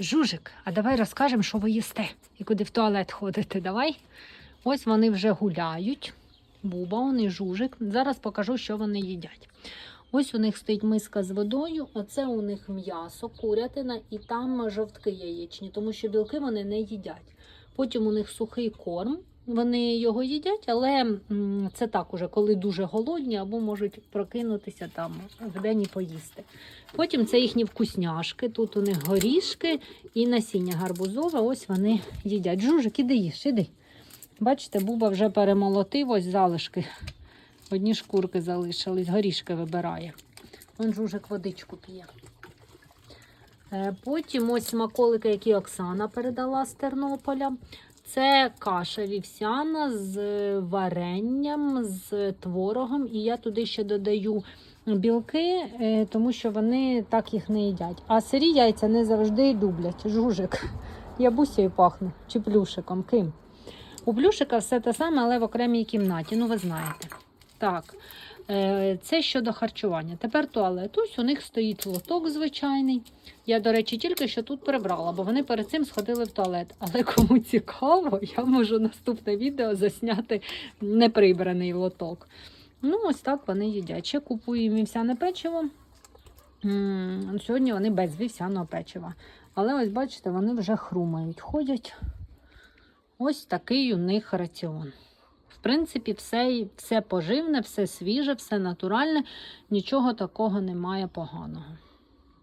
Жужик, а давай розкажемо, що ви їсте і куди в туалет ходите. Давай. Ось вони вже гуляють. Буба, вони жужик. Зараз покажу, що вони їдять. Ось у них стоїть миска з водою, оце у них м'ясо, курятина і там жовтки яєчні, тому що білки вони не їдять. Потім у них сухий корм, вони його їдять, але це так уже, коли дуже голодні або можуть прокинутися там вдень і поїсти. Потім це їхні вкусняшки. Тут у них горішки і насіння гарбузове. Ось вони їдять. Жужик, іди їж, іди. Бачите, Буба вже перемолотив ось залишки. Одні шкурки залишились, горішки вибирає. Вон жужик водичку п'є. Е, Потім ось смаколики, які Оксана передала з Тернополя. Це каша вівсяна з варенням, з творогом. І я туди ще додаю білки, е, тому що вони так їх не їдять. А сирі яйця не завжди люблять. Жужик. Я бусею пахну чи плюшиком. Ким? У плюшика все те саме, але в окремій кімнаті. Ну, ви знаєте. Так, це щодо харчування. Тепер туалет. Ось у них стоїть лоток звичайний. Я, до речі, тільки що тут прибрала, бо вони перед цим сходили в туалет. Але кому цікаво, я можу наступне відео засняти неприбраний лоток. Ну, ось так вони їдять. Ще купую вівсяне печиво. Сьогодні вони без вівсяного печива. Але ось бачите, вони вже хрумають, ходять. Ось такий у них раціон. Принципі, все, все поживне, все свіже, все натуральне, нічого такого немає поганого.